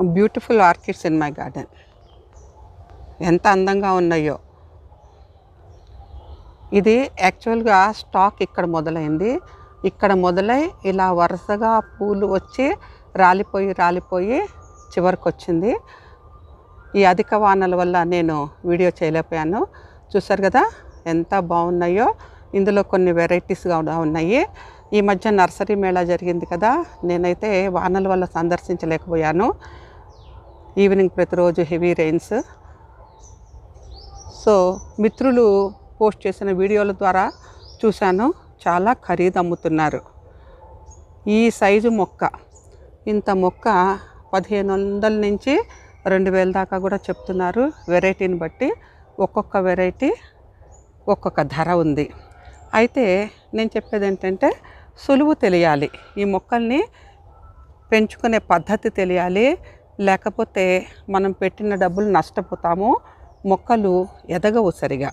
Beautiful orchids in my garden ఎంత అందంగా ఉన్నాయో. ఇది యాక్చువల్గా స్టాక్ ఇక్కడ మొదలైంది. ఇక్కడ మొదలై ఇలా వరుసగా పూలు వచ్చి రాలిపోయి రాలిపోయి చివరికి వచ్చింది ఈ అధిక వానల వల్ల నేను వీడియో చేయలేకపోయాను. చూసారు కదా ఎంత బాగున్నాయో. ఇందులో కొన్ని వెరైటీస్గా ఉన్నాయి. ఈ మధ్య నర్సరీ మేళా జరిగింది కదా. నేనైతే వానల వల్ల సందర్శించలేకపోయాను. ఈవినింగ్ ప్రతిరోజు హెవీ రెయిన్స్. సో మిత్రులు పోస్ట్ చేసిన వీడియోల ద్వారా చూశాను. చాలా ఖరీదు అమ్ముతున్నారు. ఈ సైజు మొక్క ఇంత మొక్క పదిహేను వందల నుంచి రెండు వేల దాకా కూడా చెప్తున్నారు. వెరైటీని బట్టి ఒక్కొక్క వెరైటీ ఒక్కొక్క ధర ఉంది. అయితే నేను చెప్పేది ఏంటంటే సులువు తెలియాలి. ఈ మొక్కల్ని పెంచుకునే పద్ధతి తెలియాలి. లేకపోతే మనం పెట్టిన డబ్బులు నష్టపోతాము మొక్కలు ఎదగవు సరిగా.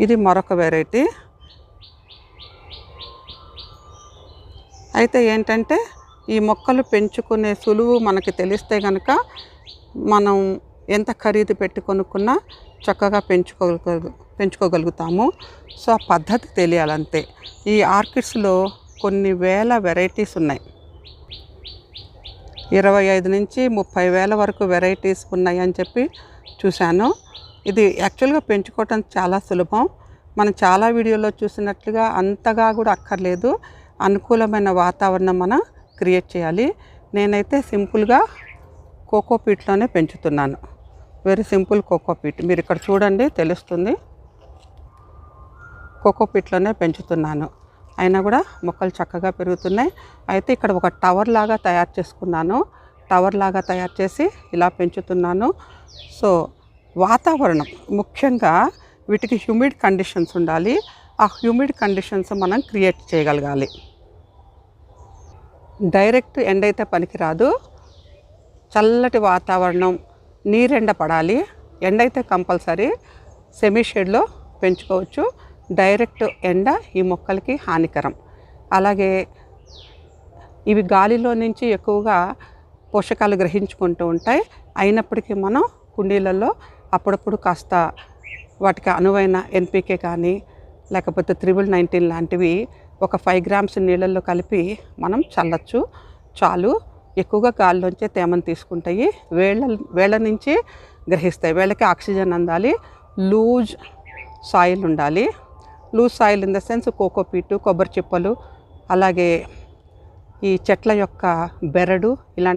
ఇది మరొక వెరైటీ అయితే ఏంటంటే ఈ మొక్కలు పెంచుకునే సులువు మనకి తెలిస్తే కనుక మనం ఎంత ఖరీదు పెట్టి కొనుక్కున్నా చక్కగా పెంచుకోగల పెంచుకోగలుగుతాము. సో ఆ పద్ధతి తెలియాలంతే. ఈ ఆర్కిడ్స్లో కొన్ని వేల వెరైటీస్ ఉన్నాయి. ఇరవై ఐదు నుంచి ముప్పై వేల వరకు వెరైటీస్ ఉన్నాయి అని చెప్పి చూశాను. ఇది యాక్చువల్గా పెంచుకోవటం చాలా సులభం. మనం చాలా వీడియోలో చూసినట్లుగా అంతగా కూడా అక్కర్లేదు. అనుకూలమైన వాతావరణం మనం క్రియేట్ చేయాలి. నేనైతే సింపుల్గా కోకోపీట్లోనే పెంచుతున్నాను. వెరీ సింపుల్ కోకోపీట్ మీరు ఇక్కడ చూడండి తెలుస్తుంది. కోకోపీట్లోనే పెంచుతున్నాను. అయినా కూడా మొక్కలు చక్కగా పెరుగుతున్నాయి. అయితే ఇక్కడ ఒక టవర్ లాగా తయారు చేసుకున్నాను. టవర్ లాగా తయారు చేసి ఇలా పెంచుతున్నాను. సో వాతావరణం ముఖ్యంగా వీటికి హ్యూమిడ్ కండిషన్స్ ఉండాలి. ఆ హ్యూమిడ్ కండిషన్స్ మనం క్రియేట్ చేయగలగాలి. డైరెక్ట్ ఎండ అయితే పనికిరాదు. చల్లటి వాతావరణం నీరెండ పడాలి. ఎండ అయితే కంపల్సరీ సెమీ షేడ్లో పెంచుకోవచ్చు. డైరెక్ట్ ఎండ ఈ మొక్కలకి హానికరం. అలాగే ఇవి గాలిలో నుంచి ఎక్కువగా పోషకాలు గ్రహించుకుంటూ ఉంటాయి. అయినప్పటికీ మనం కుండీలలో అప్పుడప్పుడు కాస్త వాటికి అనువైన ఎన్పికే కానీ లేకపోతే త్రిబుల్ నైన్టీన్ లాంటివి ఒక ఫైవ్ గ్రామ్స్ నీళ్ళల్లో కలిపి మనం చల్లచ్చు. చాలు. ఎక్కువగా గాలిలోంచే తేమను తీసుకుంటాయి. వేళ్ళ వేళ్ళ నుంచి గ్రహిస్తాయి. వేళ్ళకి ఆక్సిజన్ అందాలి. లూజ్ సాయిల్ ఉండాలి. Loose soil in the sense cocopeat కొబ్బరి చిప్పలు అలాగే ఈ చెట్ల యొక్క బెరడు ఇలాంటి